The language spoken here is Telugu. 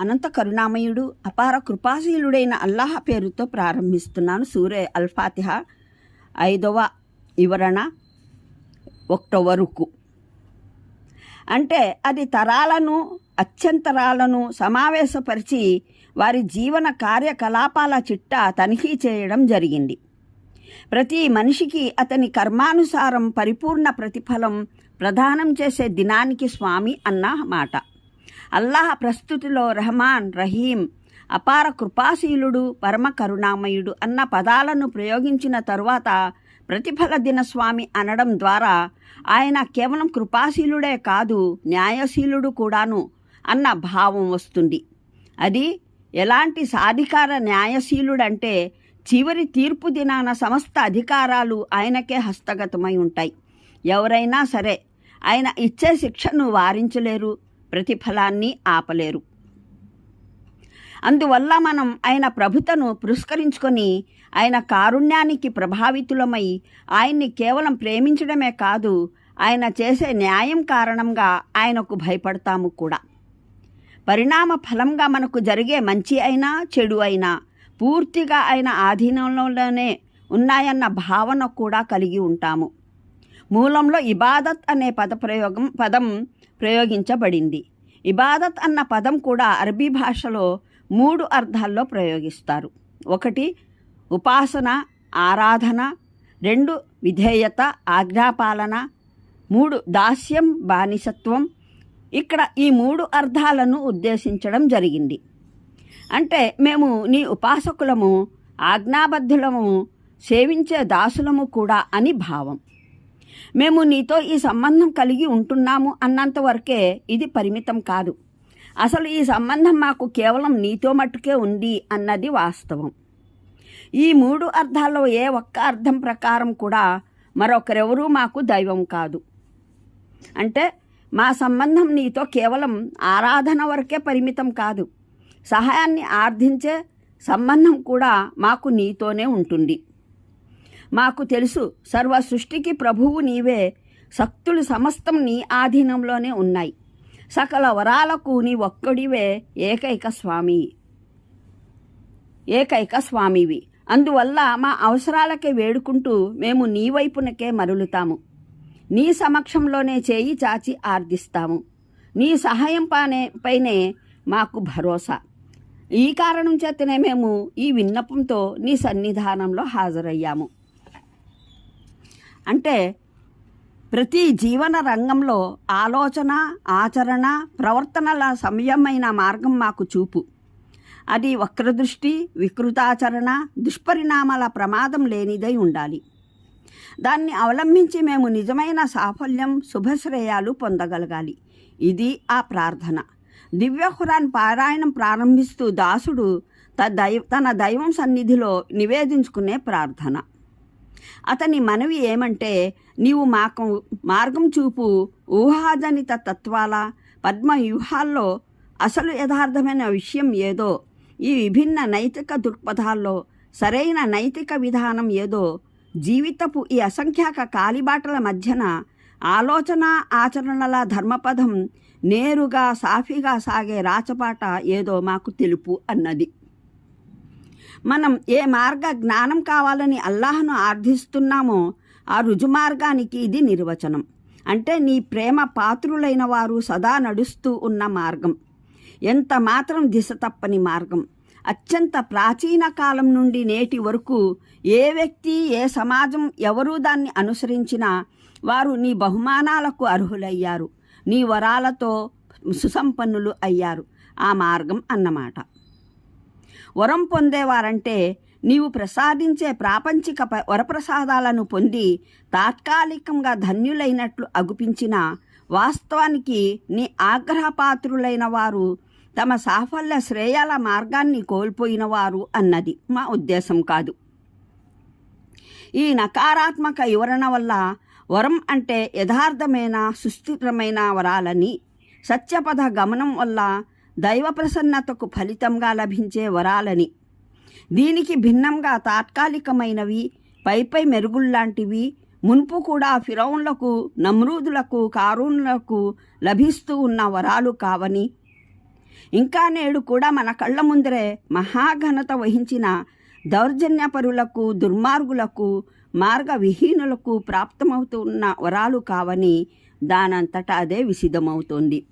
అనంత కరుణామయుడు అపార కృపాశీలుడైన అల్లాహ్ పేరుతో ప్రారంభిస్తున్నాను సూర్య అల్ఫాతిహ ఐదవ వివరణ ఒకటో వరకు అంటే అది తరాలను అత్యంతరాలను సమావేశపరిచి వారి జీవన కార్యకలాపాల చిట్టా తనిఖీ చేయడం జరిగింది. ప్రతి మనిషికి అతని కర్మానుసారం పరిపూర్ణ ప్రతిఫలం ప్రదానం చేసే దినానికి స్వామి అన్న మాట. అల్లాహ్ ప్రస్తుతిలో రహమాన్ రహీం అపార కృపాశీలుడు పరమ కరుణామయుడు అన్న పదాలను ప్రయోగించిన తరువాత ప్రతిఫల దినస్వామి అనడం ద్వారా ఆయన కేవలం కృపాశీలుడే కాదు న్యాయశీలుడు కూడాను అన్న భావం వస్తుంది. అది ఎలాంటి సాధికార న్యాయశీలుడంటే చివరి తీర్పు దినాన సమస్త అధికారాలు ఆయనకే హస్తగతమై ఉంటాయి. ఎవరైనా సరే ఆయన ఇచ్చే శిక్షను వారించలేరు ప్రతిఫలాన్ని ఆపలేరు. అందువల్ల మనం ఆయన ప్రభుతను పురస్కరించుకొని ఆయన కారుణ్యానికి ప్రభావితులమై ఆయన్ని కేవలం ప్రేమించడమే కాదు ఆయన చేసే న్యాయం కారణంగా ఆయనకు భయపడతాము కూడా. పరిణామ ఫలంగా మనకు జరిగే మంచి అయినా చెడు అయినా పూర్తిగా ఆయన ఆధీనంలోనే ఉన్నాయన్న భావన కూడా కలిగి ఉంటాము. మూలంలో ఇబాదత్ అనే పదప్రయోగం పదం ప్రయోగించబడింది. ఇబాదత్ అన్న పదం కూడా అరబీ భాషలో మూడు అర్థాల్లో ప్రయోగిస్తారు. ఒకటి ఉపాసన ఆరాధన. రెండు విధేయత ఆజ్ఞాపాలన. మూడు దాస్యం బానిసత్వం. ఇక్కడ ఈ మూడు అర్థాలను ఉద్దేశించడం జరిగింది. అంటే మేము నీ ఉపాసకులము ఆజ్ఞాబద్ధులము సేవించే దాసులము కూడా అని భావం. మేము నీతో ఈ సంబంధం కలిగి ఉంటున్నాము అన్నంత వరకే ఇది పరిమితం కాదు. అసలు ఈ సంబంధం మాకు కేవలం నీతో మట్టుకే ఉంది అన్నది వాస్తవం. ఈ మూడు అర్థాల్లో ఏ ఒక్క అర్థం ప్రకారం కూడా మరొకరెవరూ మాకు దైవం కాదు. అంటే మా సంబంధం నీతో కేవలం ఆరాధన వరకే పరిమితం కాదు. సహాయాన్ని ఆర్థించే సంబంధం కూడా మాకు నీతోనే ఉంటుంది. మాకు తెలుసు సర్వ సృష్టికి ప్రభువు నీవే శక్తులు సమస్తం నీ ఆధీనంలోనే ఉన్నాయి. సకల వరాలకు నీ ఒక్కడివే ఏకైక స్వామి. ఏకైక స్వామివి. అందువల్ల మా అవసరాలకే వేడుకుంటూ మేము నీ వైపునకే మరులుతాము. నీ సమక్షంలోనే చేయి చాచి ఆర్దిస్తాము. నీ సహాయం పానే పైనే మాకు భరోసా. ఈ కారణం చేతనే మేము ఈ విన్నపంతో నీ సన్నిధానంలో హాజరయ్యాము. అంటే ప్రతి జీవన రంగంలో ఆలోచన ఆచరణ ప్రవర్తనల సమయమైన మార్గం మాకు చూపు. అది వక్రదృష్టి వికృతాచరణ దుష్పరిణామాల ప్రమాదం లేనిదై ఉండాలి. దాన్ని అవలంబించి మేము నిజమైన సాఫల్యం శుభశ్రేయాలు పొందగలగాలి. ఇది ఆ ప్రార్థన. దివ్యహురాన్ పారాయణం ప్రారంభిస్తూ దాసుడు త తన దైవం సన్నిధిలో నివేదించుకునే ప్రార్థన. అతని మనవి ఏమంటే నీవు మాకు మార్గం చూపు ఊహాజనిత తత్వాల పద్మ వ్యూహాల్లో అసలు యథార్థమైన విషయం ఏదో ఈ విభిన్న నైతిక దృక్పథాల్లో సరైన నైతిక విధానం ఏదో జీవితపు ఈ అసంఖ్యాక కాలిబాటల మధ్యన ఆలోచన ఆచరణల ధర్మపదం నేరుగా సాఫీగా సాగే రాచపాట ఏదో మాకు తెలుపు అన్నది. మనం ఏ మార్గ జ్ఞానం కావాలని అల్లాహను ఆర్థిస్తున్నామో ఆ రుజుమార్గానికి ఇది నిర్వచనం. అంటే నీ ప్రేమ పాత్రులైన వారు సదా నడుస్తూ ఉన్న మార్గం. ఎంత మాత్రం దిశ తప్పని మార్గం. అత్యంత ప్రాచీన కాలం నుండి నేటి వరకు ఏ వ్యక్తి ఏ సమాజం ఎవరూ దాన్ని అనుసరించినా వారు నీ బహుమానాలకు అర్హులయ్యారు. నీ వరాలతో సుసంపన్నులు అయ్యారు. ఆ మార్గం అన్నమాట. వరం పొందేవారంటే నీవు ప్రసాదించే ప్రాపంచిక వరప్రసాదాలను పొంది తాత్కాలికంగా ధన్యులైనట్లు అగుపించిన వాస్తవానికి నీ ఆగ్రహపాత్రులైన వారు తమ సాఫల్య శ్రేయాల మార్గాన్ని కోల్పోయిన వారు అన్నది మా ఉద్దేశం కాదు. ఈ నకారాత్మక వివరణ వల్ల వరం అంటే యథార్థమైన సుస్థిరమైన వరాలని సత్యపథ గమనం వల్ల దైవ ప్రసన్నతకు ఫలితంగా లభించే వరాలని. దీనికి భిన్నంగా తాత్కాలికమైనవి పైపై మెరుగుల్లాంటివి మున్పు కూడా ఫిరౌన్లకు నమ్రూదులకు కారూన్లకు లభిస్తూ ఉన్న వరాలు కావని. ఇంకా నేడు కూడా మన కళ్ళ ముందరే మహాఘనత వహించిన దౌర్జన్యపరులకు దుర్మార్గులకు మార్గవిహీనులకు ప్రాప్తమవుతున్న వరాలు కావని దానంతటా అదే విసిదమవుతోంది